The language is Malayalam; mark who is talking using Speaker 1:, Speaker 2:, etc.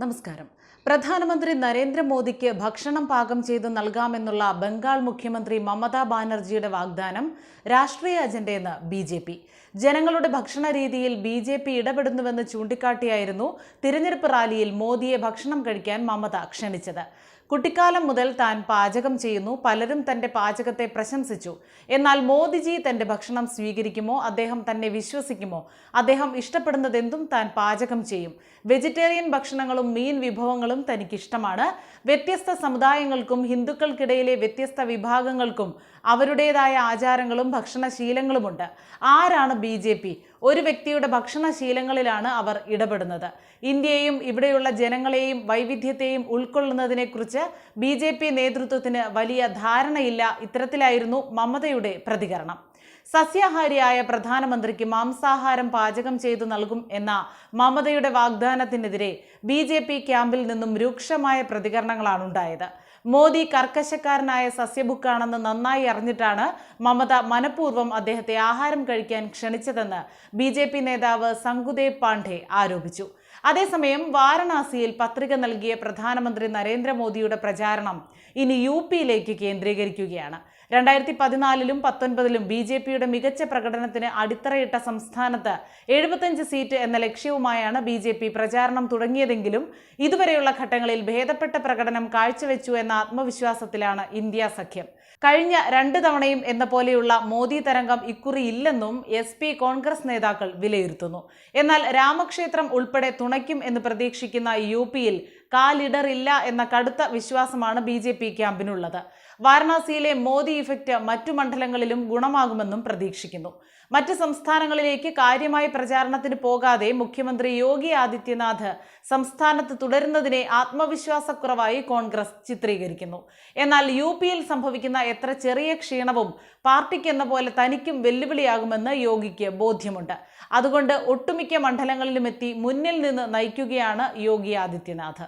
Speaker 1: നമസ്കാരം. പ്രധാനമന്ത്രി നരേന്ദ്രമോദിക്ക് ഭക്ഷണം പാകം ചെയ്ത് നൽകാമെന്നുള്ള ബംഗാൾ മുഖ്യമന്ത്രി മമതാ ബാനർജിയുടെ വാഗ്ദാനം രാഷ്ട്രീയ അജണ്ടയെന്ന് ബി ജെ പി. ജനങ്ങളുടെ ഭക്ഷണ രീതിയിൽ ബി ജെ പി ഇടപെടുന്നുവെന്ന് ചൂണ്ടിക്കാട്ടിയായിരുന്നു തിരഞ്ഞെടുപ്പ് റാലിയിൽ മോദിയെ ഭക്ഷണം കഴിക്കാൻ മമത ക്ഷണിച്ചത്. കുട്ടിക്കാലം മുതൽ താൻ പാചകം ചെയ്യുന്നു പലരും തന്റെ പാചകത്തെ പ്രശംസിച്ചു. എന്നാൽ മോദിജി തന്റെ ഭക്ഷണം സ്വീകരിക്കുമോ അദ്ദേഹം തന്നെ വിശ്വസിക്കുമോ? അദ്ദേഹം ഇഷ്ടപ്പെടുന്നതെന്തും താൻ പാചകം ചെയ്യും. വെജിറ്റേറിയൻ ഭക്ഷണങ്ങളും മീൻ വിഭവങ്ങളും തനിക്കിഷ്ടമാണ്. വ്യത്യസ്ത സമുദായങ്ങൾക്കും ഹിന്ദുക്കൾക്കിടയിലെ വ്യത്യസ്ത വിഭാഗങ്ങൾക്കും അവരുടേതായ ആചാരങ്ങളും ഭക്ഷണശീലങ്ങളുമുണ്ട്. ആരാണ് ബി ജെ പി? ഒരു വ്യക്തിയുടെ ഭക്ഷണശീലങ്ങളിലാണ് അവർ ഇടപെടുന്നത്. ഇന്ത്യയെയും ഇവിടെയുള്ള ജനങ്ങളെയും വൈവിധ്യത്തെയും ഉൾക്കൊള്ളുന്നതിനെക്കുറിച്ച് ബി ജെ പി നേതൃത്വത്തിന് വലിയ ധാരണയില്ല. ഇത്തരത്തിലായിരുന്നു മമതയുടെ പ്രതികരണം. സസ്യാഹാരിയായ പ്രധാനമന്ത്രിക്ക് മാംസാഹാരം പാചകം ചെയ്തു നൽകും എന്ന മമതയുടെ വാഗ്ദാനത്തിനെതിരെ ബി ജെ പി ക്യാമ്പിൽ നിന്നും രൂക്ഷമായ പ്രതികരണങ്ങളാണ് ഉണ്ടായത്. മോദി കർക്കശക്കാരനായ സസ്യബുക്കാണെന്ന് നന്നായി അറിഞ്ഞിട്ടാണ് മമത മനഃപൂർവം അദ്ദേഹത്തെ ആഹാരം കഴിക്കാൻ ക്ഷണിച്ചതെന്ന് ബി നേതാവ് സംഗുദേവ് പാണ്ഡെ ആരോപിച്ചു. അതേസമയം വാരണാസിയിൽ പത്രിക നൽകിയ പ്രധാനമന്ത്രി നരേന്ദ്രമോദിയുടെ പ്രചാരണം ഇനി യു പിയിലേക്ക് കേന്ദ്രീകരിക്കുകയാണ്. രണ്ടായിരത്തി പതിനാലിലും പത്തൊൻപതിലും ബി ജെ പിയുടെ മികച്ച പ്രകടനത്തിന് അടിത്തറയിട്ട സംസ്ഥാനത്ത് എഴുപത്തഞ്ച് സീറ്റ് എന്ന ലക്ഷ്യവുമായാണ് ബി ജെ പി പ്രചാരണം തുടങ്ങിയതെങ്കിലും ഇതുവരെയുള്ള ഘട്ടങ്ങളിൽ ഭേദപ്പെട്ട പ്രകടനം കാഴ്ചവെച്ചു എന്ന ആത്മവിശ്വാസത്തിലാണ് ഇന്ത്യ സഖ്യം. കഴിഞ്ഞ രണ്ട് തവണയും എന്ന പോലെയുള്ള മോദി തരംഗം ഇക്കുറി ഇല്ലെന്നും എസ് പി കോൺഗ്രസ് നേതാക്കൾ വിലയിരുത്തുന്നു. എന്നാൽ രാമക്ഷേത്രം ഉൾപ്പെടെ തുണയ്ക്കും എന്ന് പ്രതീക്ഷിക്കുന്ന യു പിയിൽ കാലിടറില്ല എന്ന കടുത്ത വിശ്വാസമാണ് ബി ജെ പി ക്യാമ്പിനുള്ളത്. വാരണാസിയിലെ മോദി ഇഫക്റ്റ് മറ്റു മണ്ഡലങ്ങളിലും ഗുണമാകുമെന്നും പ്രതീക്ഷിക്കുന്നു. മറ്റ് സംസ്ഥാനങ്ങളിലേക്ക് കാര്യമായ പ്രചാരണത്തിന് പോകാതെ മുഖ്യമന്ത്രി യോഗി ആദിത്യനാഥ് സംസ്ഥാനത്ത് തുടരുന്നതിനെ ആത്മവിശ്വാസക്കുറവായി കോൺഗ്രസ് ചിത്രീകരിക്കുന്നു. എന്നാൽ യു പിയിൽ സംഭവിക്കുന്ന എത്ര ചെറിയ ക്ഷീണവും പാർട്ടിക്ക് എന്ന പോലെ തനിക്കും വെല്ലുവിളിയാകുമെന്ന് യോഗിക്ക് ബോധ്യമുണ്ട്. അതുകൊണ്ട് ഒട്ടുമിക്ക മണ്ഡലങ്ങളിലുമെത്തി മുന്നിൽ നിന്ന് നയിക്കുകയാണ് യോഗി ആദിത്യനാഥ്.